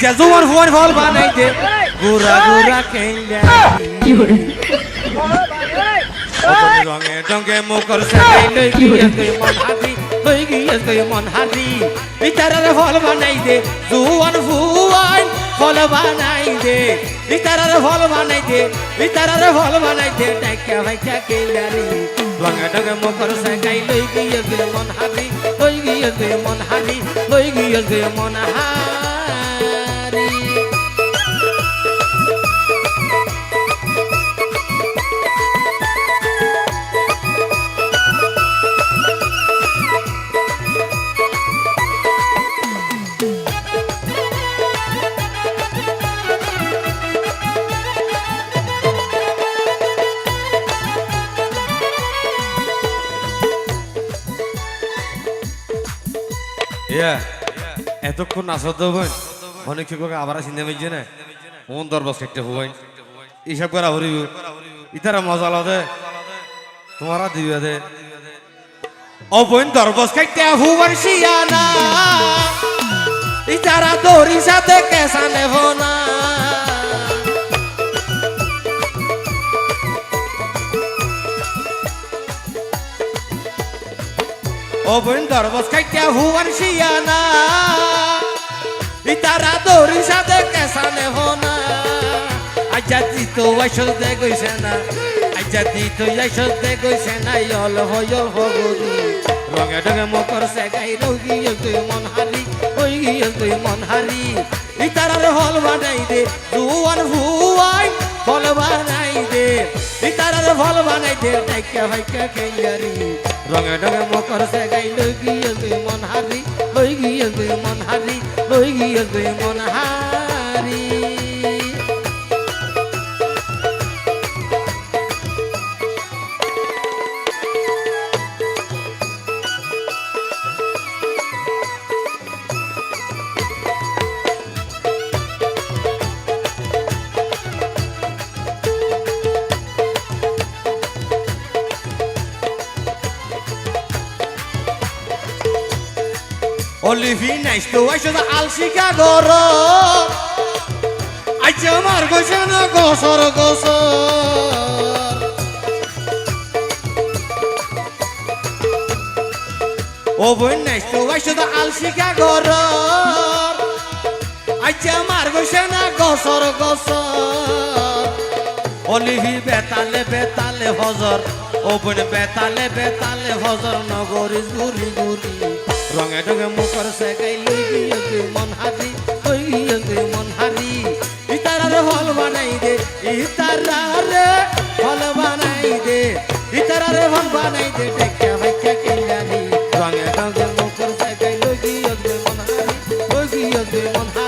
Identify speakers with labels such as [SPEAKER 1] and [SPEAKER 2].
[SPEAKER 1] আচ্ছা জোয়ার ফুয়ার ফল বানাইতে গুড়া গুড়া খেঙ্গা রঙে রঙে মুখর সাজাই লই গিয়ে তুই মন হাতি লই গিয়ে তুই মন হাতি ইতারার ফল বানাই দে জুয়ান ফুয়ান ফল বানাই দে ইতারার ফল বানাই দে ইতারার ফল বানাই দে ডাকা ভাইকা কেলারি। রঙে রঙে মুখর সাজাই লই গিয়ে তুই মন হাতি লই গিয়ে তুই মন হাতি লই গিয়ে তুই মন হারি এতক্ষণ নাচত হবেন অনেক শিক্ষক আবার চিন্তা মিলছে না? কোন দরবাস খেতে হবেন এইসব করা হরিব। ইতারা মজা লদে তোমারা দিবে দে। অবৈন কাইতে হুবার শিয়ানা ইতারা সাথে কেসা নেব না অবৈন দরবাস খাইতে হুবার শিয়ানা। ইতারা দড়ি সাথে কেসা নেব না আজ্জা দিত ওয়াইশল দে গইছে না। আজ্জা দিত ওয়াইশল দে গইছে না। ইয়ল হয়ল হগুরি রঙে ডঙে মকর সে গাই রোগি তুই মন হারি, ওই গিয়ে তুই মন হারি। ইতারার হল বানাই দে জুয়ান হুয়াই দে ফল বানাইতে ডাইকা ভাইকা কেয়ারি রঙে ডঙে মকর সে গাইল গিয়ে মন হারি। Olivi নাইsto আইসো দা আলসিকা গর আইছে আমার গইছে না গসর গসর ও বই নাইsto আইসো দা আলসিকা গর আইছে আমার গইছে না গসর গসর অলিভি বেতালে বেতালে হজর ও ওপরে বেতালে বেতালে, হজর, নগরী গুরি গুরি রঙে রঙে মুখর সে গাইলি বিয়ঙ্গি মন হারি ওই বিয়ঙ্গি মন হারি। ইতারার হল বানাই দে, ইতারার হল বানাই দে, ইতারার হল বানাই দে রঙে মুখর মন হারি ওই মন হারি।